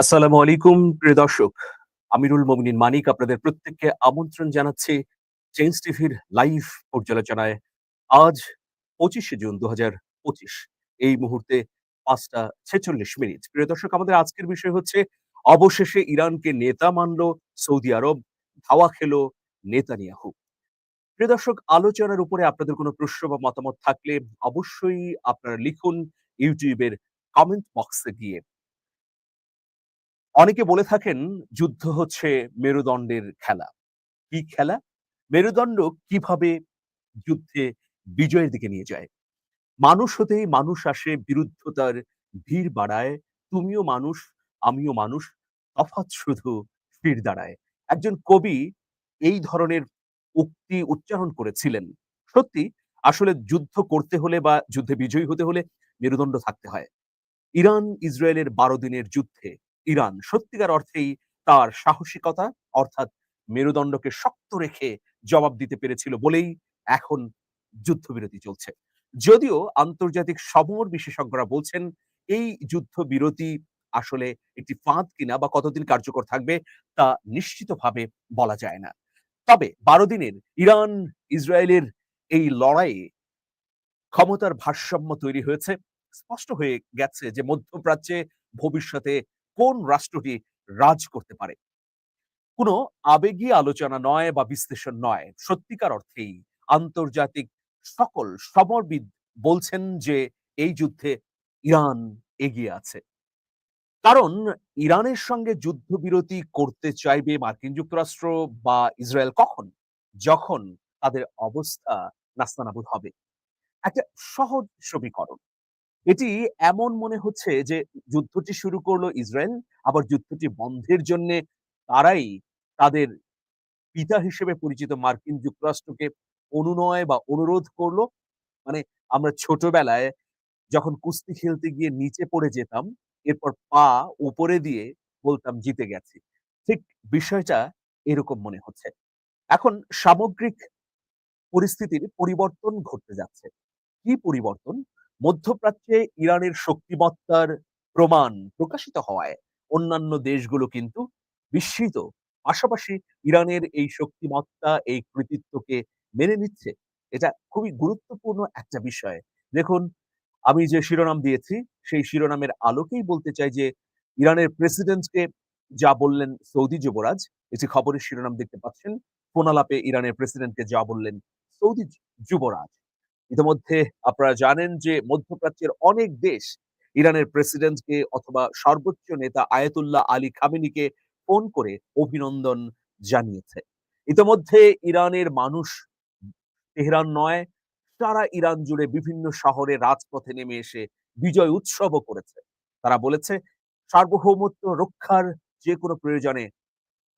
আসসালামু আলাইকুম, প্রিয় দর্শক। আমিরুল মমিনিন মানিক আপনাদের প্রত্যেককে আমন্ত্রণ জানাচ্ছি চেঞ্জ টিভির লাইভ পর্যালোচনায়। আজ পঁচিশে জুন দু এই মুহূর্তে পাঁচটা ছেচল্লিশ মিনিট। প্রিয় দর্শক, আমাদের আজকের বিষয় হচ্ছে, অবশেষে ইরানকে নেতা মানল সৌদি আরব, ধাওয়া খেলো নেতানিয়াহু। প্রিয় দর্শক, আলোচনার উপরে আপনাদের কোনো প্রশ্ন বা মতামত থাকলে অবশ্যই আপনারা লিখুন ইউটিউবের কমেন্ট বক্সে গিয়ে। অনেকে বলে থাকেন যুদ্ধ হচ্ছে মেরুদণ্ডের খেলা। কি খেলা? মেরুদণ্ড কীভাবে যুদ্ধে বিজয়ের দিকে নিয়ে যায়? মানুষ হতেই মানুষ আসে, বিরুদ্ধতার ভিড় বাড়ায়, তুমিও মানুষ, আমিও মানুষ, তফাৎ শুধু ভিড় দাঁড়ায়। একজন কবি এই ধরনের উক্তি উচ্চারণ করেছিলেন। সত্যি, আসলে যুদ্ধ করতে হলে বা যুদ্ধে বিজয়ী হতে হলে মেরুদণ্ড থাকতে হয়। ইরান ইসরায়েলের বারো দিনের যুদ্ধে ইরান। সত্যিকার অর্থেই তার সাহসিকতা, অর্থাৎ মেরুদণ্ডকে শক্ত রেখে জবাব দিতে পেরেছিল বলেই এখন যুদ্ধবিরতি চলছে। যদিও আন্তর্জাতিক সমর বিশেষজ্ঞরা বলছেন, এই যুদ্ধবিরতি আসলে একটি ফাঁদ কিনা বা কতদিন কার্যকর থাকবে তা নিশ্চিতভাবে বলা যায় না। তবে বারো দিনের ইরান, ইসরায়েলের এই লড়াইয়ে ক্ষমতার ভারসাম্য তৈরি হয়েছে। স্পষ্ট হয়ে গেছে যে মধ্যপ্রাচ্যে ভবিষ্যতে কোন রাষ্ট্রটি রাজ করতে পারে? কোনো আবেগী আলোচনা নয় বা বিশ্লেষণ নয়, সত্যিকার অর্থেই আন্তর্জাতিক সকল সমরবিদ বলছেন যে এই যুদ্ধে ইরান এগিয়ে আছে। কারণ ইরানের সঙ্গে যুদ্ধবিরতি করতে চাইবে মার্কিন যুক্তরাষ্ট্র বা ইসরায়েল কখন? যখন তাদের অবস্থা নাস্তানাবুদ হবে। একটা সহজ সমীকরণ। এটি এমন মনে হচ্ছে যে যুদ্ধটি শুরু করল ইসরায়েল, আবার যুদ্ধটি বন্ধের জন্য তারাই তাদের পিতা হিসেবে পরিচিত মার্কিন যুক্তরাষ্ট্রকে অনুনয় বা অনুরোধ করল। মানে আমরা ছোটবেলায় যখন কুস্তি খেলতে গিয়ে নিচে পড়ে যেতাম, এরপর পা উপরে দিয়ে বলতাম, জিতে গেছি। ঠিক বিষয়টা এরকম মনে হচ্ছে। এখন সামগ্রিক পরিস্থিতির পরিবর্তন ঘটতে যাচ্ছে। কি পরিবর্তন? মধ্যপ্রাচ্যে ইরানের শক্তিমত্তার প্রমাণ প্রকাশিত হওয়ায় অন্যান্য দেশগুলো কিন্তু বিস্মিত। পাশাপাশি ইরানের এই শক্তিমত্তা, এই কৃতিত্বকে মেনে নিচ্ছে, এটা খুবই গুরুত্বপূর্ণ একটা বিষয়। দেখুন, আমি যে শিরোনাম দিয়েছি, সেই শিরোনামের আলোকেই বলতে চাই যে, ইরানের প্রেসিডেন্টকে যা বললেন সৌদি যুবরাজ একটি খবরের শিরোনাম দেখতে পাচ্ছেন, ফোনালাপে ইরানের প্রেসিডেন্টকে যা বললেন সৌদি যুবরাজ। ইতিমধ্যে আপনারা জানেন যে মধ্যপ্রাচ্যের অনেক দেশ ইরানের প্রেসিডেন্টকে অথবা সর্বোচ্চ নেতা আয়াতুল্লাহ আলী খামেনিকে ফোন করে অভিনন্দন জানিয়েছে। ইতিমধ্যে ইরানের মানুষ তেহরান নয়, সারা ইরান জুড়ে বিভিন্ন শহরে রাজপথে নেমে এসে বিজয় উৎসবও করেছে। তারা বলেছে, সার্বভৌমত্ব রক্ষার যে কোনো প্রয়োজনে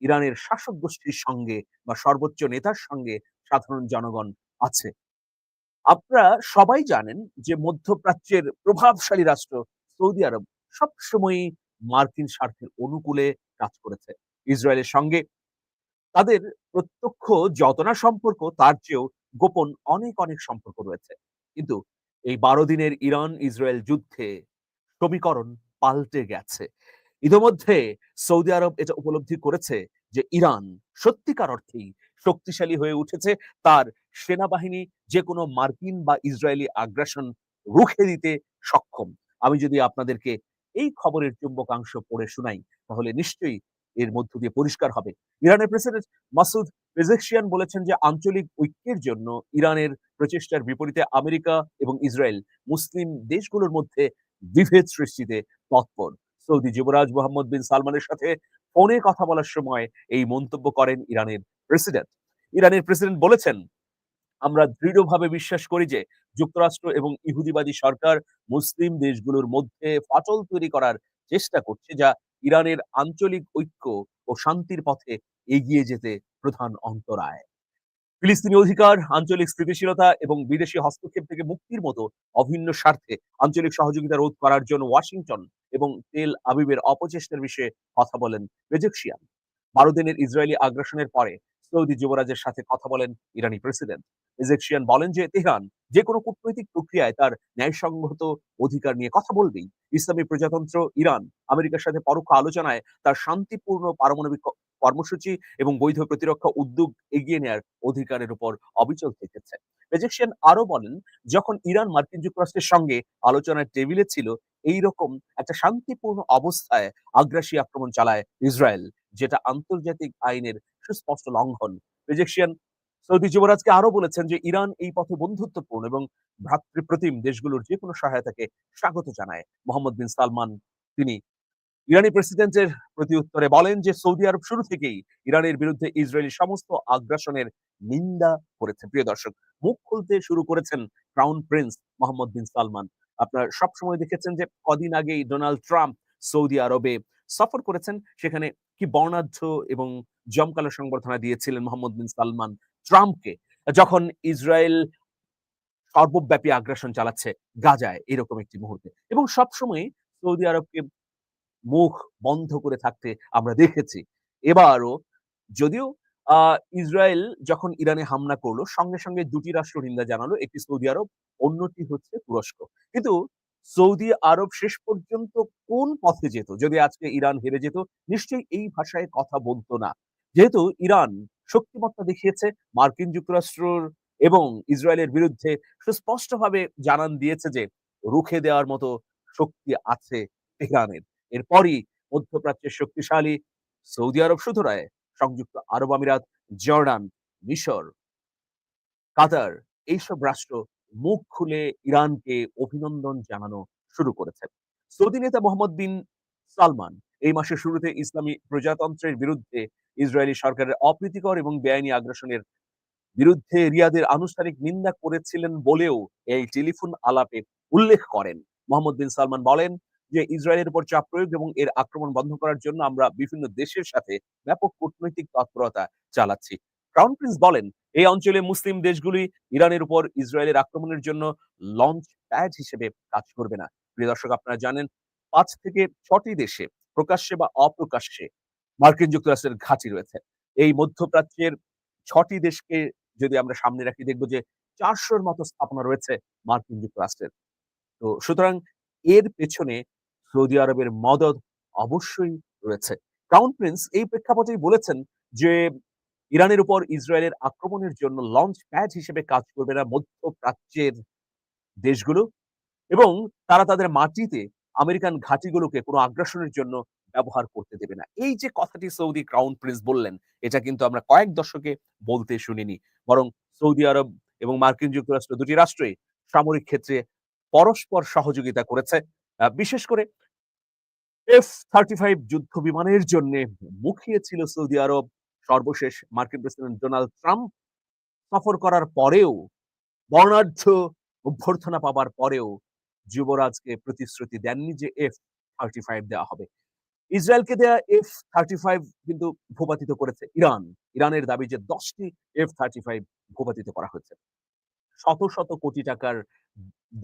ইরানের শাসক গোষ্ঠীর সঙ্গে বা সর্বোচ্চ নেতার সঙ্গে সাধারণ জনগণ আছে। আপনারা সবাই জানেন যে মধ্যপ্রাচ্যের প্রভাবশালী রাষ্ট্র সৌদি আরব সবসময়ই মার্কিন স্বার্থের অনুকূলে কাজ করেছে। ইসরায়েলের সঙ্গে তাদের প্রত্যক্ষ যতনা সম্পর্ক, তার চেয়েও গোপন অনেক অনেক সম্পর্ক রয়েছে। কিন্তু এই বারো দিনের ইরান ইসরায়েল যুদ্ধে সমীকরণ পাল্টে গেছে। ইতোমধ্যে সৌদি আরব এটা উপলব্ধি করেছে যে ইরান সত্যিকার অর্থেই শক্তিশালী হয়ে উঠেছে, তার সেনাবাহিনী যে কোনো মার্কিন বা ইসরায়েলি আগ্রাসন রুখে দিতে সক্ষম। আমি যদি আপনাদেরকে এই খবরের চুম্বকাংশ পড়ে শোনাই, তাহলে নিশ্চয়ই এর মধ্য দিয়ে পরিষ্কার হবে। ইরানের প্রেসিডেন্ট মাসুদ পেজেকশিয়ান বলেছেন যে, আঞ্চলিক ঐক্যের জন্য ইরানের প্রচেষ্টার বিপরীতে আমেরিকা এবং ইসরায়েল মুসলিম দেশগুলোর মধ্যে বিভেদ সৃষ্টিতে তৎপর। সৌদি যুবরাজ মোহাম্মদ বিন সালমানের সাথে ফোনে কথা বলার সময় এই মন্তব্য করেন ইরানের প্রেসিডেন্ট। ইরানের প্রেসিডেন্ট বলেছেন, আমরা দৃঢ়ভাবে বিশ্বাস করি যে যুক্তরাষ্ট্র এবং ইহুদিবাদী সরকার মুসলিম দেশগুলোর মধ্যে ফাটল তৈরি করার চেষ্টা করছে যা ইরানের আঞ্চলিক ঐক্য ও শান্তির পথে এগিয়ে যেতে প্রধান অন্তরায়। ফিলিস্তিনি অধিকার, আঞ্চলিক স্থিতিশীলতা এবং বিদেশি হস্তক্ষেপ থেকে মুক্তির মতো অভিন্ন স্বার্থে আঞ্চলিক সহযোগিতা রোধ করার জন্য ওয়াশিংটন এবং তেল আবিবের অপচেষ্টার বিষয়ে কথা বলেন বেজেকশিয়ান বারো দিনের ইসরায়েলি আগ্রাসনের পরে সৌদি যুবরাজের সাথে কথা বলেন ইরানি প্রেসিডেন্ট। এজেকশিয়ান বলেন যে তেহরান যে কোনো কূটনৈতিক প্রক্রিয়ায় তার ন্যায়সঙ্গত অধিকার নিয়ে কথা বলবেই। ইসলামী প্রজাতন্ত্র, ইরান, আমেরিকার সাথে পরোক্ষ আলোচনায় তার শান্তিপূর্ণ পারমাণবিক কর্মসূচি এবং বৈধ প্রতিরক্ষা উদ্যোগ এগিয়ে নেয়ার অধিকারের উপর অবিচল থেকেছে। এজেকশিয়ান আরও বলেন, যখন ইরান মার্কিন যুক্তরাষ্ট্রের সঙ্গে আলোচনার টেবিলে ছিল এই রকম একটা শান্তিপূর্ণ অবস্থায় আগ্রাসী আক্রমণ চালায় ইসরায়েল, যেটা আন্তর্জাতিক আইনের সুস্পষ্ট লঙ্ঘন। এজেকশিয়ান সৌদি যুবরাজকে আরও বলেছেন যে, ইরান এই পথে বন্ধুত্বপূর্ণ এবং ভ্রাতৃপ্রতিম দেশগুলোর যে কোনো সহায়তাকে স্বাগত জানায়। মোহাম্মদ বিন সালমান, তিনি ইরানি প্রেসিডেন্টের প্রতি উত্তরে বলেন যে সৌদি আরব শুরু থেকেই ইরানের বিরুদ্ধে ইসরায়েলি সমস্ত আগ্রাসনের নিন্দা করেছে। প্রিয় দর্শক, মুখ খুলতে শুরু করেছেন crown prince Mohammed bin Salman. আপনার সবসময় দেখেছেন যে কদিন আগেই ডোনাল্ড ট্রাম্প সৌদি আরবে সফর করেছেন। সেখানে কি বর্ণাঢ্য এবং জমকালো সংবর্ধনা দিয়েছিলেন মোহাম্মদ বিন সালমান ট্রাম্পকে, যখন ইসরায়েল সর্বব্যাপী আগ্রাসন চালাচ্ছে গাজায়, এরকম একটি মুহূর্তে। এবং সবসময় সৌদি আরবকে মুখ বন্ধ করে থাকতে আমরা দেখেছি। এবারও যদিও ইসরায়েল যখন ইরানে হামলা করল, সঙ্গে সঙ্গে দুটি রাষ্ট্র নিন্দা জানালো, একটি সৌদি আরব, অন্যটি হচ্ছে তুরস্ক। কিন্তু সৌদি আরব শেষ পর্যন্ত কোন পথে যেত? যদি আজকে ইরান হেরে যেত, নিশ্চয়ই এই ভাষায় কথা বলতো না। যেহেতু ইরান শক্তিমত্তা দেখিয়েছে, মার্কিন যুক্তরাষ্ট্রর এবং ইসরায়েলের বিরুদ্ধে সুস্পষ্টভাবে জানান দিয়েছে যে, রুখে দেওয়ার মতো শক্তি আছে ইরানের। এরপরই মধ্যপ্রাচ্যের শক্তিশালী সৌদি আরব শুধু নয়, সংযুক্ত আরব আমিরাত জর্ডান মিশর, কাতার এইসব রাষ্ট্র মুখ খুলে ইরানকে অভিনন্দন জানানো শুরু করেছে। সৌদি নেতা মোহাম্মদ বিন সালমান এই মাসের শুরুতে ইসলামী প্রজাতন্ত্রের বিরুদ্ধে ইসরায়েলি সরকারের অপ্রীতিকর এবং বেআইনি আগ্রাসনের বিরুদ্ধে রিয়াদের আনুষ্ঠানিক নিন্দা করেছিলেন বলেও এই টেলিফোন আলাপে উল্লেখ করেন। মোহাম্মদ বিন সালমান বলেন যে ইসরায়েলের উপর চাপ প্রয়োগ এবং এর আক্রমণ বন্ধ করার জন্য আমরা বিভিন্ন দেশের সাথে ব্যাপক কূটনৈতিক তৎপরতা চালাচ্ছি। ক্রাউন প্রিন্স বলেন, এই অঞ্চলে মুসলিম দেশগুলি ইরানের উপর ইসরায়েলের আক্রমণের জন্য লঞ্চ প্যাড হিসেবে কাজ করবে না। প্রিয় দর্শক, আপনারা জানেন, পাঁচ থেকে ছটি দেশে, প্রকাশ্যে বা অপ্রকাশ্যে, মার্কিন যুক্তরাষ্ট্রের ঘাঁটি রয়েছে। এই মধ্যপ্রাচ্যের ছটি দেশকে যদি আমরা সামনে রাখি, দেখব যে চারশোর মতো স্থাপনা রয়েছে মার্কিন যুক্তরাষ্ট্রের। তো সুতরাং এর পেছনে সৌদি আরবের মদত অবশ্যই রয়েছে। ক্রাউন প্রিন্স এই প্রেক্ষাপটেই বলেছেন যে, ইরানের উপর ইসরায়েলের আক্রমণের জন্য লঞ্চ প্যাড হিসেবে কাজ করবে না মধ্যপ্রাচ্যের দেশগুলো এবং তারা তাদের মাটিতে আমেরিকান ঘাঁটিগুলোকে কোনো আগ্রাসনের জন্য ব্যবহার করতে দেবে না। এই যে কথাটি সৌদি ক্রাউন প্রিন্স বললেন, এটা কিন্তু আমরা কয়েক দশকে বলতে শুনিনি। বরং সৌদি আরব এবং মার্কিন যুক্তরাষ্ট্র দুটি রাষ্ট্রই সামরিক ক্ষেত্রে পরস্পর সহযোগিতা করেছে। বিশেষ করে এফ থার্টি ফাইভ যুদ্ধ বিমানের জন্য মুখিয়েছিল সৌদি আরব। সর্বশেষ মার্কিন প্রেসিডেন্ট ডোনাল্ড ট্রাম্প সফর করার পরেও, বর্ণাঢ্য অভ্যর্থনা পাবার পরেও যুবরাজকে প্রতিশ্রুতি দেননি যে এফ থার্টি ফাইভ দেওয়া হবে। ইসরায়েলকে দেয়া এফ থার্টি ফাইভ কিন্তু ভূপাতিত করেছে ইরান। ইরানের দাবি যে দশটি এফ থার্টি ফাইভ ভূপাতিত করা হয়েছে। শত শত কোটি টাকার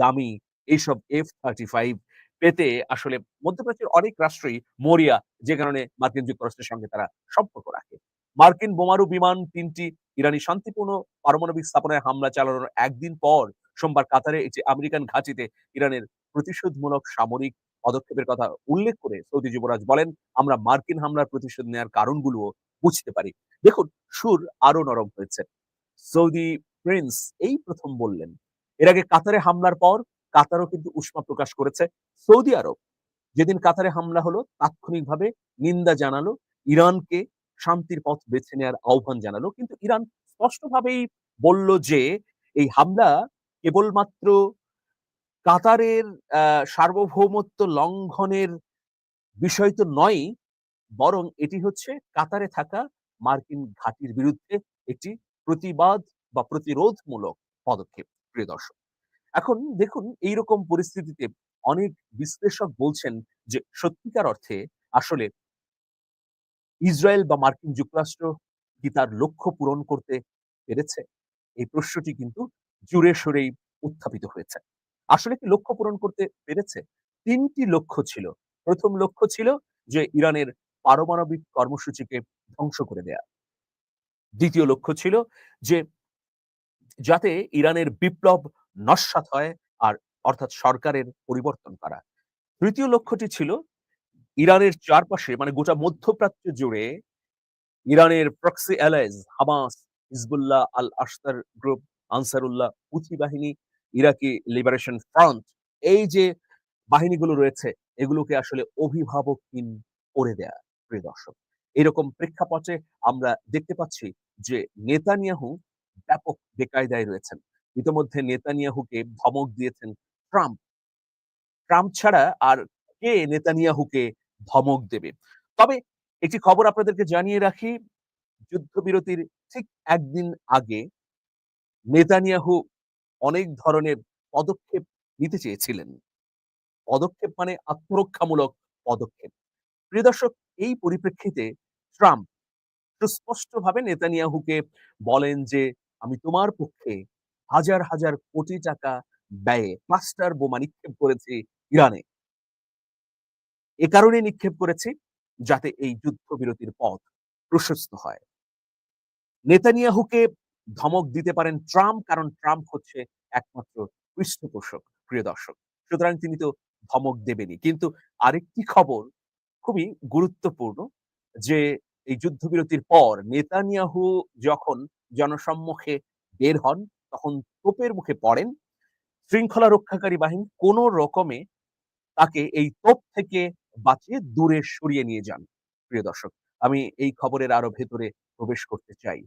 দামি এইসব এফ থার্টি ফাইভ পেতে আসলে মধ্যপ্রাচ্যের অনেক রাষ্ট্রই মরিয়া যে কারণে মার্কিন যুক্তরাষ্ট্রের সঙ্গে তারা সম্পর্ক রাখে। মার্কিন বোমারু বিমান তিনটি ইরানি শান্তিপূর্ণ পারমাণবিক স্থাপনায় হামলা চালানোর একদিন পর সোমবার কাতারে একটি আমেরিকান ঘাঁটিতে ইরানের প্রতিশোধমূলক সামরিক পদক্ষেপের কথা উল্লেখ করে সৌদি যুবরাজ বলেন, আমরা মার্কিন হামলার প্রতিশোধ নেওয়ার কারণগুলো বুঝতে পারি। দেখুন, সুর আরও নরম হয়েছে। সৌদি প্রিন্স এই প্রথম বললেন, এর আগে কাতারে হামলার পর কাতারও কিন্তু উষ্মা প্রকাশ করেছে। সৌদি আরব যেদিন কাতারে হামলা হলো, তাৎক্ষণিকভাবে নিন্দা জানালো, ইরানকে শান্তির পথ বেছে নেওয়ার আহ্বান জানালো। কিন্তু ইরান স্পষ্টভাবেই বলল যে, এই হামলা কেবলমাত্র কাতারের সার্বভৌমত্ব লঙ্ঘনের বিষয় তো নয় বরং এটি হচ্ছে কাতারে থাকা মার্কিন ঘাটির বিরুদ্ধে একটি প্রতিবাদ বা প্রতিরোধমূলক পদক্ষেপ। প্রিয় দর্শক এখন দেখুন, এইরকম পরিস্থিতিতে অনেক বিশ্লেষক বলছেন যে, সত্যিকার অর্থে আসলে ইসরায়েল বা মার্কিন যুক্তরাষ্ট্র কি তার লক্ষ্য পূরণ করতে পেরেছে? এই প্রশ্নটি কিন্তু জুড়ে সরেই উত্থাপিত হয়েছে। আসলে কি লক্ষ্য পূরণ করতে পেরেছে? তিনটি লক্ষ্য ছিল। প্রথম লক্ষ্য ছিল যে, ইরানের পারমাণবিক কর্মসূচিকে ধ্বংস করে দেয়া। দ্বিতীয় লক্ষ্য ছিল যে, যাতে ইরানের বিপ্লব নস্যাৎ হয় আর অর্থাৎ সরকারের পরিবর্তন করা। তৃতীয় লক্ষ্যটি ছিল ইরানের চারপাশে মানে গোটা মধ্যপ্রাচ্য জুড়ে ইরানের proxy allies Hamas, Hezbollah, Al Ashtar group, Ansarullah, Houthi বাহিনী, ইরাকি লিবারেশন ফ্রন্ট এই যে বাহিনীগুলো রয়েছে এগুলোকে আসলে অভিভাবকহীন করে দেয়া প্রিয় দর্শক। এরকম প্রেক্ষাপটে আমরা দেখতে পাচ্ছি যে নেতানিয়াহু ব্যাপক বেকায়দায় রয়েছেন। ইতোমধ্যে নেতানিয়াহুকে ধমক দিয়েছেন ট্রাম্প। ট্রাম্প ছাড়া আর কে নেতানিয়াহুকে ধমক দেবে? তবে একটি খবর আপনাদেরকে জানিয়ে রাখি, যুদ্ধবিরতির ঠিক একদিন আগে নেতানিয়াহু অনেক ধরনের পদক্ষেপ নিতে চেয়েছিলেন। পদক্ষেপ মানে আত্মরক্ষামূলক পদক্ষেপ। প্রিয় দর্শক এই পরিপ্রেক্ষিতে ট্রাম্প সুস্পষ্টভাবে নেতানিয়াহুকে বলেন যে, "আমি তোমার পক্ষে হাজার, হাজার কোটি টাকা ব্যয়ে ক্লাস্টার বোমা নিক্ষেপ করেছি ইরানে। এ কারণে নিক্ষেপ করেছি যাতে এই যুদ্ধবিরতির পথ প্রশস্ত হয়।" নেতানিয়াহুকে ধমক দিতে পারেন ট্রাম্প কারণ ট্রাম্প হচ্ছে একমাত্র পৃষ্ঠপোষক প্রিয় দর্শক। সুতরাং তিনি তো ধমক দেবেনই। কিন্তু আরেকটি খবর খুবই গুরুত্বপূর্ণ যে এই যুদ্ধবিরতির পর নেতানিয়াহু যখন জনসম্মুখে বের হন তখন তোপের মুখে পড়েন। শৃঙ্খলা রক্ষাকারী বাহিনী কোন রকমে তাকে এই তোপ থেকে বাঁচিয়ে দূরে সরিয়ে নিয়ে যান। প্রিয় দর্শক, আমি এই খবরের আরও ভেতরে প্রবেশ করতে চাই।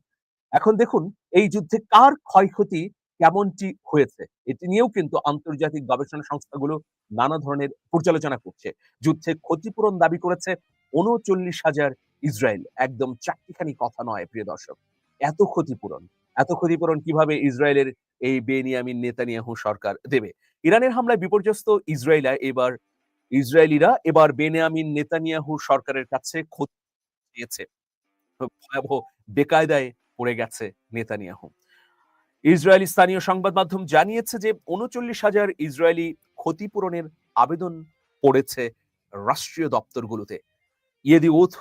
এখন দেখুন এই যুদ্ধে কার ক্ষয়ক্ষতি কেমনটি হয়েছে এটি নিয়েও কিন্তু আন্তর্জাতিক গবেষণা সংস্থাগুলো নানা ধরনের পর্যালোচনা করছে। যুদ্ধে ক্ষতিপূরণ দাবি করেছে ৩৯,০০০ ইসরায়েল। একদম চারটিখানি কথা নয় প্রিয় দর্শক। এত ক্ষতিপূরণ, এত ক্ষতিপূরণ কীভাবে ইসরায়েলের এই বেনিয়ামিন নেতানিয়াহু সরকার দেবে? ইরানের হামলায় বিপর্যস্ত ইসরায়েলা এবার ইসরায়েলিরা এবার বেনিয়ামিন নেতানিয়াহু সরকারের কাছে ক্ষতি চেয়েছে। ভয়াবহ বেকায়দায় পড়ে গেছে নেতানিয়াহু। ইসরায়েলি স্থানীয় সংবাদ মাধ্যম জানিয়েছে যে ৩৯,০০০ ইসরায়েলি ক্ষতিপূরণের আবেদন পড়েছে রাষ্ট্রীয় দপ্তরগুলোতে। ইয়েদিউথ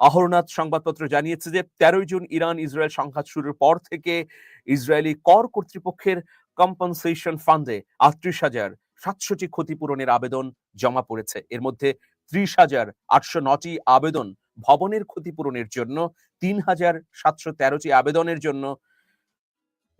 অহরনাথ সংবাদপত্র জানিয়েছে যে ১৩ জুন ইরান ইসরায়েল সংঘাত শুরুর পর থেকে ইসরায়েলি কর কর্তৃপক্ষের কম্পেনসেশন ফান্ডে ৩৮,০০০ সাতশোটি ক্ষতিপূরণের আবেদন জমা পড়েছে। এর মধ্যে ৩০,৮০৯টি আবেদন ভবনের ক্ষতিপূরণের জন্য, ৩,৭১৩টি আবেদনের জন্য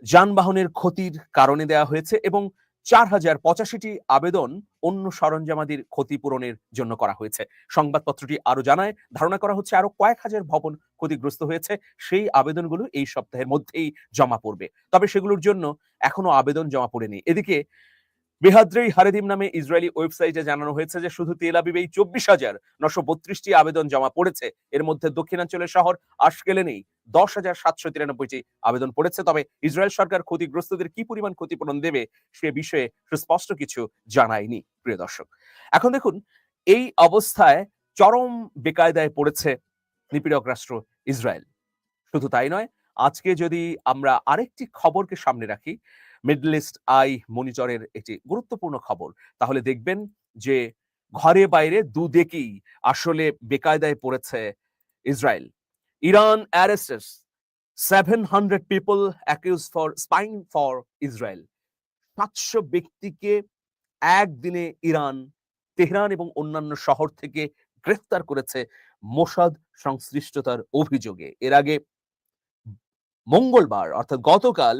যানবাহনের ক্ষতির কারণে দেয়া হয়েছে এবং ৪,০৮৫টি আবেদন অন্য সরঞ্জামাদির ক্ষতিপূরণের জন্য করা হয়েছে। সংবাদপত্রটি আরও জানায়, ধারণা করা হচ্ছে আরও কয়েক হাজার ভবন ক্ষতিগ্রস্ত হয়েছে। সেই আবেদনগুলো এই সপ্তাহের মধ্যেই জমা পড়বে। তবে সেগুলোর জন্য এখনও আবেদন জমা পড়েনি। এদিকে বেহাদ্রেই হারেদিম নামে ইসরায়েলি ওয়েবসাইটে জানানো হয়েছে যে শুধু তেল আবিবেই চব্বিশ হাজার নশো বত্রিশটি আবেদন জমা পড়েছে। এর মধ্যে দক্ষিণাঞ্চলের শহর আশকেলেনেই দশ হাজার সাতশো তিরানব্বইটি আবেদন পড়েছে। তবে ইসরায়েল সরকার ক্ষতিগ্রস্তদের কি পরিমাণ ক্ষতিপূরণ দেবে সে বিষয়ে সুস্পষ্ট কিছু জানায়নি, প্রিয় দর্শক। এখন দেখুন, এই অবস্থায় চরম বেকায়দায় পড়েছে নিপীড়ক রাষ্ট্র ইসরায়েল। শুধু তাই নয়, আজকে যদি আমরা আরেকটি খবরকে সামনে রাখি মিডল ইস্ট আই মনিটরের একটি গুরুত্বপূর্ণ খবর। তাহলে দেখবেন যে ঘরে বাইরে দুদিকেই আসলে বেকায়দায় পড়েছে Israel. Iran arrests seven hundred people accused for spying for Israel সাতশো ব্যক্তিকে একদিনে ইরান, তেহরান এবং অন্যান্য শহর থেকে গ্রেফতার করেছে মোসাদ সংশ্লিষ্টতার অভিযোগে। এর আগে মঙ্গলবার অর্থাৎ গতকাল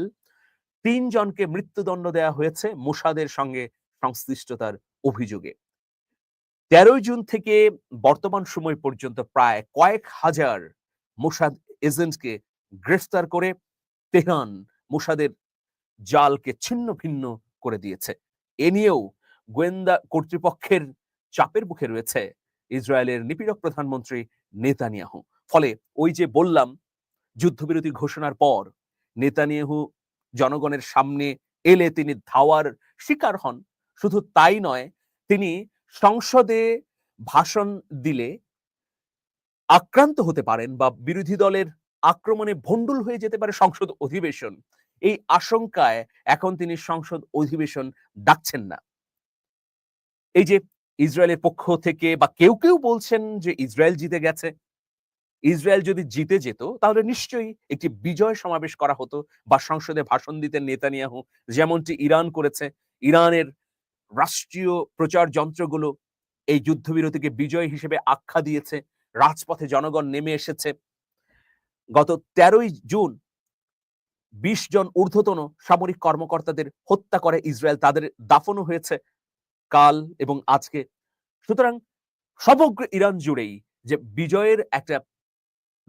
তিনজনকে মৃত্যুদণ্ড দেওয়া হয়েছে মোসাদের সঙ্গে সংশ্লিষ্টতার অভিযোগে। তেরোই জুন থেকে বর্তমান সময় পর্যন্ত প্রায় কয়েক হাজার মোসাদ এজেন্টকে গ্রেফতার করে তেহরান মোসাদের জালকে ছিন্ন ভিন্ন করে দিয়েছে। এ নিয়েও গোয়েন্দা কর্তৃপক্ষের চাপের মুখে রয়েছে ইসরায়েলের নিপীড়ক প্রধানমন্ত্রী নেতানিয়াহু। ফলে ওই যে বললাম, যুদ্ধবিরতি ঘোষণার পর নেতানিয়াহু জনগণের সামনে এলে তিনি ধাওয়ার শিকার হন। শুধু তাই নয়, তিনি সংসদে ভাষণ দিলে আক্রান্ত হতে পারেন বা বিরোধী দলের আক্রমণে ভণ্ডুল হয়ে যেতে পারে সংসদ অধিবেশন। এই আশঙ্কায় এখন তিনি সংসদ অধিবেশন ডাকছেন না। এই যে ইসরায়েলের পক্ষ থেকে বা কেউ কেউ বলছেন যে ইসরায়েল জিতে গেছে ইসরায়েল যদি জিতে যেত, তাহলে নিশ্চয়ই একটি বিজয় সমাবেশ করা হতো বা সংসদে ভাষণ দিতেন নেতানিয়াহু যেমনটি ইরান করেছে। ইরানের রাষ্ট্রীয় প্রচার যন্ত্রগুলো এই যুদ্ধবিরতিকে বিজয় হিসেবে আখ্যা দিয়েছে। রাজপথে জনগণ নেমে এসেছে। গত তেরোই জুন বিশ জন ঊর্ধ্বতন সামরিক কর্মকর্তাদের হত্যা করে ইসরায়েল, তাদের দাফনও হয়েছে কাল এবং আজকে। সুতরাং সমগ্র ইরান জুড়েই যে বিজয়ের একটা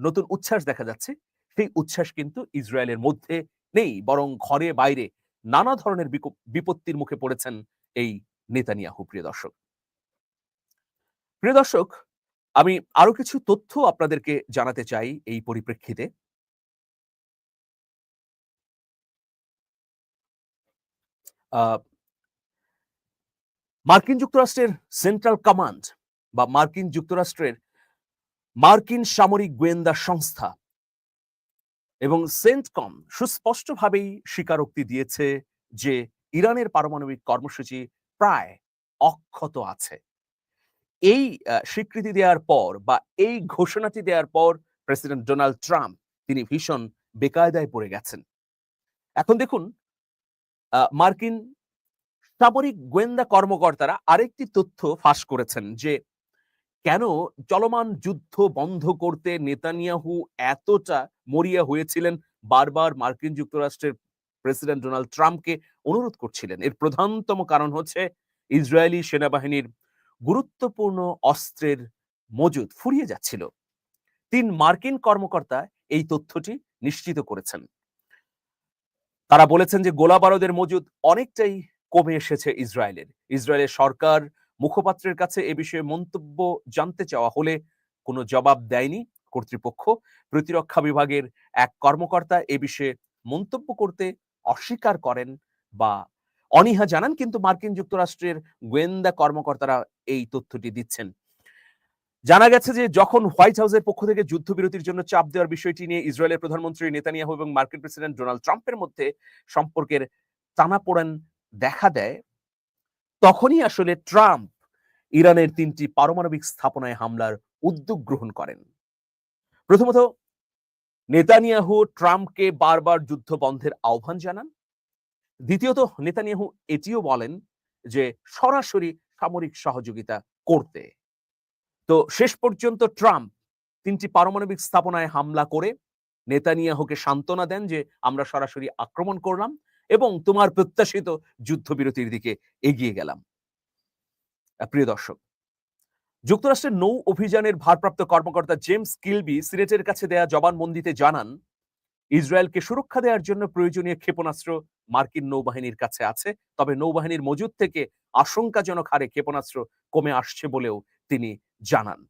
নতুন উচ্ছ্বাস দেখা যাচ্ছে। সেই উচ্ছ্বাস কিন্তু ইসরায়েলের মধ্যে নেই, বরং ঘরে বাইরে নানা ধরনের বিপত্তির মুখে পড়েছেন এই নেতানিয়াহু, প্রিয় দর্শক। প্রিয় দর্শক, আমি আরও কিছু তথ্য আপনাদেরকে জানাতে চাই এই পরিপ্রেক্ষিতে। মার্কিন যুক্তরাষ্ট্রের সেন্ট্রাল কমান্ড বা মার্কিন যুক্তরাষ্ট্রের মার্কিন সামরিক গোয়েন্দা সংস্থা এবং সেন্টকম সুস্পষ্টভাবেই স্বীকারোক্তি দিয়েছে যে ইরানের পারমাণবিক কর্মসূচি প্রায় অক্ষত আছে। এই স্বীকৃতি দেওয়ার পর বা এই ঘোষণাটি দেওয়ার পর প্রেসিডেন্ট ডোনাল্ড ট্রাম্প তিনি ভীষণ বেকায়দায় পড়ে গেছেন। এখন দেখুন মার্কিন সামরিক গোয়েন্দা কর্মকর্তারা আরেকটি তথ্য ফাঁস করেছেন যে কেন চলমান যুদ্ধ বন্ধ করতে নেতানিয়াহু এতটা মরিয়া হয়েছিলেন? বারবার মার্কিন যুক্তরাষ্ট্রের প্রেসিডেন্ট ডোনাল্ড ট্রাম্পকে অনুরোধ করছিলেন। এর প্রধানতম কারণ হচ্ছে ইসরায়েলি সেনাবাহিনীর গুরুত্বপূর্ণ অস্ত্রের মজুদ ফুরিয়ে যাচ্ছিল। তিন মার্কিন কর্মকর্তা এই তথ্যটি নিশ্চিত করেছেন। তারা বলেছেন যে গোলা বারুদের মজুদ অনেকটাই কমে এসেছে ইসরায়েলের। ইসরায়েলের সরকার মুখপাত্রের কাছে এ বিষয়ে মন্তব্য জানতে চাওয়া হলে কোনো জবাব দেয়নি কর্তৃপক্ষ। প্রতিরক্ষা বিভাগের এক কর্মকর্তা এ বিষয়ে মন্তব্য করতে অস্বীকার করেন বা অনীহা জানান, কিন্তু মার্কিন যুক্তরাষ্ট্রের গোয়েন্দা কর্মকর্তারা এই তথ্যটি দিচ্ছেন। জানা গেছে যে, যখন হোয়াইট হাউসের পক্ষ থেকে যুদ্ধবিরতির জন্য চাপ দেওয়ার বিষয়টি নিয়ে ইসরায়েলের প্রধানমন্ত্রী নেতানিয়াহু এবং মার্কিন প্রেসিডেন্ট ডোনাল্ড ট্রাম্পের মধ্যে সম্পর্কের টানাপোড়েন দেখা দেয় তখনই আসলে ট্রাম্প ইরানের তিনটি পারমাণবিক স্থাপনায় হামলার উদ্যোগ গ্রহণ করেন। প্রথমত, নেতানিয়াহু ট্রাম্পকে বারবার যুদ্ধ বন্ধের আহ্বান জানান। দ্বিতীয়ত, নেতানিয়াহু এটিও বলেন যে, সরাসরি সামরিক সহযোগিতা করতে। তো শেষ পর্যন্ত ট্রাম্প তিনটি পারমাণবিক স্থাপনায় হামলা করে নেতানিয়াহুকে সান্ত্বনা দেন যে, আমরা সরাসরি আক্রমণ করলাম। এবং তোমার প্রত্যাশিত যুদ্ধবিরতির দিকে এগিয়ে গেলাম। প্রিয় দর্শক, যুক্তরাষ্ট্রের নৌ অভিযানের ভারপ্রাপ্ত কর্মকর্তা জেমস কিলবি সিনেটের কাছে দেয়া জবানবন্দিতে জানান, ইসরায়েলকে সুরক্ষা দেওয়ার জন্য প্রয়োজনীয় ক্ষেপণাস্ত্র মার্কিন নৌবাহিনীর কাছে আছে, তবে নৌবাহিনীর মজুদ থেকে আশঙ্কাজনক হারে ক্ষেপণাস্ত্র কমে আসছে বলেও তিনি জানান।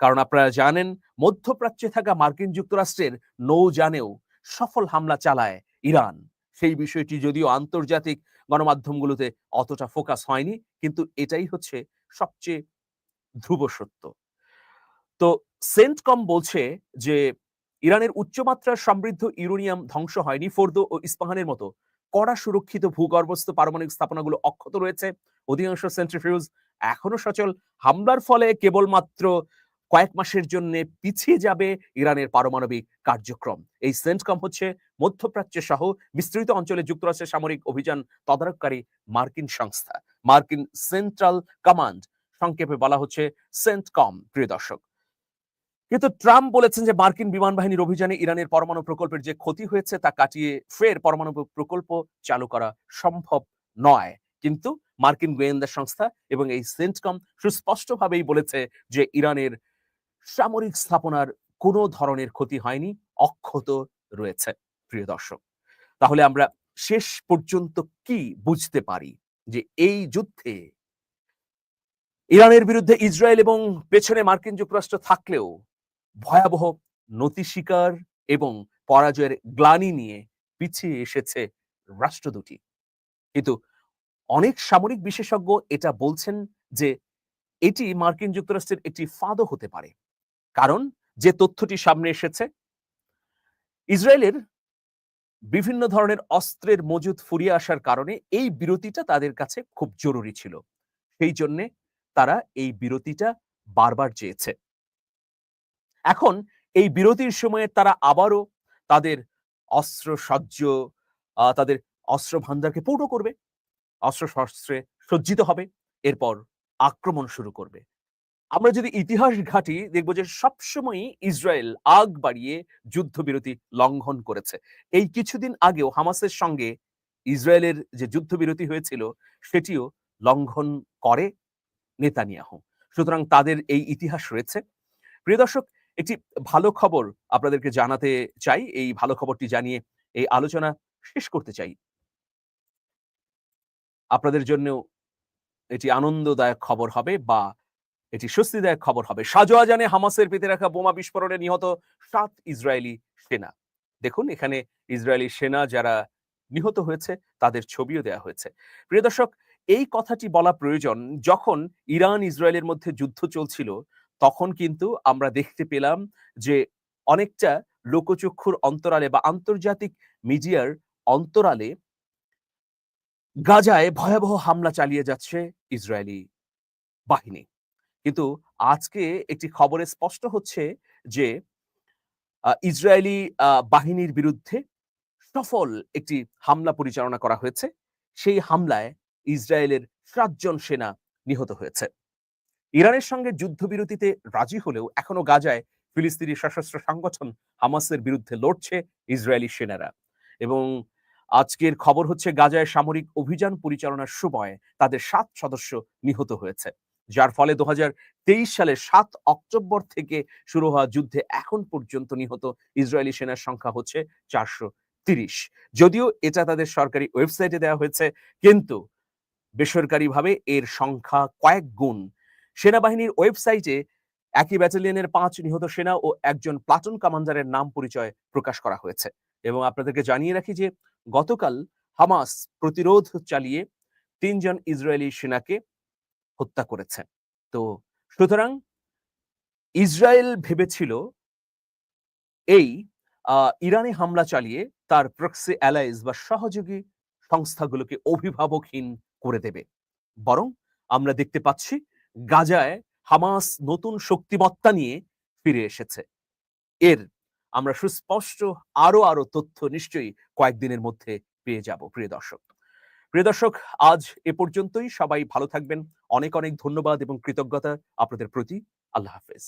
কারণ আপনারা জানেন, মধ্যপ্রাচ্যে থাকা মার্কিন যুক্তরাষ্ট্রের নৌযানেও সফল হামলা চালায় ইরান। সেই বিষয়টি যদিও আন্তর্জাতিক গণমাধ্যমগুলোতে অতটা ফোকাস হয়নি, কিন্তু এটাই হচ্ছে সবচেয়ে ধ্রুব সত্য। তো সেন্টকম বলছে যে, ইরানের উচ্চমাত্রার সমৃদ্ধ ইউরেনিয়াম ধ্বংস হয়নি, ফোর্দো ও ইস্পাহানের মতো কড়া সুরক্ষিত ভূগর্ভস্থ পারমাণবিক স্থাপনাগুলো অক্ষত রয়েছে। অধিকাংশ সেন্ট্রিফিউজ এখনও সচল। হামলার ফলে কেবলমাত্র কয়েক মাসের জন্য পিছিয়ে যাবে ইরানের পারমাণবিক কার্যক্রম। এই সেন্টকম হচ্ছে মধ্যপ্রাচ্য সহ বিস্তৃত অঞ্চলে যুক্তরাষ্ট্রের সামরিক অভিযান তদারককারী মার্কিন সংস্থা। মার্কিন সেন্ট্রাল কমান্ড সংক্ষেপে বলা হচ্ছে সেন্টকম, প্রিয় দর্শক। কিন্তু ট্রাম্প বলেছেন যে মার্কিন বিমান বাহিনীর অভিযানে ইরানের পরমাণু প্রকল্পের যে ক্ষতি হয়েছে তা কাটিয়ে ফের পরমাণু প্রকল্প চালু করা সম্ভব নয়। কিন্তু মার্কিন গোয়েন্দা সংস্থা এবং এই সেন্টকম সুস্পষ্টভাবেই বলেছে যে ইরানের সামরিক স্থাপনার কোনো ধরনের ক্ষতি হয়নি, অক্ষত রয়েছে, প্রিয় দর্শক। তাহলে আমরা শেষ পর্যন্ত কি বুঝতে পারি যে এই যুদ্ধে ইরানের বিরুদ্ধে ইসরায়েল এবং পেছনে মার্কিন যুক্তরাষ্ট্র থাকলেও ভয়াবহ নতি শিকার এবং পরাজয়ের গ্লানি নিয়ে পিছিয়ে এসেছে রাষ্ট্র দুটি। কিন্তু অনেক সামরিক বিশেষজ্ঞ এটা বলছেন যে এটি মার্কিন যুক্তরাষ্ট্রের একটি ফাঁদও হতে পারে। কারণ যে তথ্যটি সামনে এসেছে, ইসরায়েলের বিভিন্ন ধরনের অস্ত্রের মজুদ ফুরিয়ে আসার কারণে এই বিরতিটা তাদের কাছে খুব জরুরি ছিল। সেই জন্যে তারা এই বিরতিটা বারবার চেয়েছে। এখন এই বিরতির সময়ে তারা আবারও তাদের অস্ত্র সজ্জ তাদের অস্ত্র ভান্ডারকে পূর্ণ করবে। অস্ত্র শস্ত্রে সজ্জিত হবে। এরপর আক্রমণ শুরু করবে। আমরা যদি ইতিহাস ঘাঁটি, দেখব যে সবসময়ই ইসরায়েল আগ বাড়িয়ে যুদ্ধবিরতি লঙ্ঘন করেছে। এই কিছুদিন আগেও হামাসের সঙ্গে ইসরায়েলের যে যুদ্ধবিরতি হয়েছিল, সেটিও লঙ্ঘন করে নেতানিয়াহু। সুতরাং তাদের এই ইতিহাস রয়েছে। প্রিয় দর্শক, একটি ভালো খবর আপনাদেরকে জানাতে চাই। এই ভালো খবরটি জানিয়ে এই আলোচনা শেষ করতে চাই। আপনাদের জন্য এটি আনন্দদায়ক খবর হবে বা এটি স্বস্তিদায়ক খবর হবে। সাজোয়া জানে হামাসের পেতে রাখা বোমা বিস্ফোরণে নিহত সাত ইসরায়েলি সেনা। দেখুন, এখানে ইসরায়েলি সেনা যারা নিহত হয়েছে, তাদের ছবিও দেওয়া হয়েছে। প্রিয় দর্শক, এই কথাটি বলা প্রয়োজন, যখন ইরান ইসরায়েলের মধ্যে যুদ্ধ চলছিল, তখন কিন্তু আমরা দেখতে পেলাম যে অনেকটা লোকচক্ষুর অন্তরালে বা আন্তর্জাতিক মিডিয়ার অন্তরালে গাজায় ভয়াবহ হামলা চালিয়ে যাচ্ছে ইসরায়েলি বাহিনী। কিন্তু আজকে একটি খবরে স্পষ্ট হচ্ছে যে ইসরায়েলি বাহিনীর বিরুদ্ধে সফল একটি হামলা পরিচালনা করা হয়েছে। সেই হামলায় ইসরায়েলের সাতজন সেনা নিহত হয়েছে। ইরানের সঙ্গে যুদ্ধবিরতিতে রাজি হলেও এখনও গাজায় ফিলিস্তিনি সশস্ত্র সংগঠন হামাসের বিরুদ্ধে লড়ছে ইসরায়েলি সেনারা। এবং আজকের খবর হচ্ছে, গাজায় সামরিক অভিযান পরিচালনার সময় তাদের সাত সদস্য নিহত হয়েছে। যার ফলে দু সালের সাত অক্টোবর থেকে শুরু হওয়া যুদ্ধে এখন পর্যন্ত নিহত ইসরায়েলি সেনার সংখ্যা হচ্ছে চারশো তিরিশ। যদিও এটা তাদের সরকারি ওয়েবসাইটে দেওয়া হয়েছে, কিন্তু বেসরকারিভাবে এর সংখ্যা কয়েক গুণ। সেনাবাহিনীর ওয়েবসাইটে একই ব্যাটালিয়নের পাঁচ নিহত সেনা ও একজন প্লাটুন কমান্ডারের নাম পরিচয় প্রকাশ করা হয়েছে। এবং আপনাদেরকে জানিয়ে রাখি যে গতকাল হামাস প্রতিরোধ চালিয়ে তিনজন ইসরায়েলি সেনাকে হত্যা করেছে। তো সুতরাং ইসরায়েল ভেবেছিল এই ইরানে হামলা চালিয়ে তার প্রক্সি অ্যালাইজ বা সহযোগী সংস্থাগুলোকে অভিভাবকহীন করে দেবে। বরং আমরা দেখতে পাচ্ছি গাজায় হামাস নতুন শক্তিমত্তা নিয়ে ফিরে এসেছে। এর আমরা সুস্পষ্ট আরও আরও তথ্য নিশ্চয়ই কয়েকদিনের মধ্যে পেয়ে যাব, প্রিয় দর্শক। প্রিয় দর্শক, আজ এ পর্যন্তই। সবাই ভালো থাকবেন। অনেক অনেক ধন্যবাদ এবং কৃতজ্ঞতা আপনাদের প্রতি। আল্লাহ হাফেজ।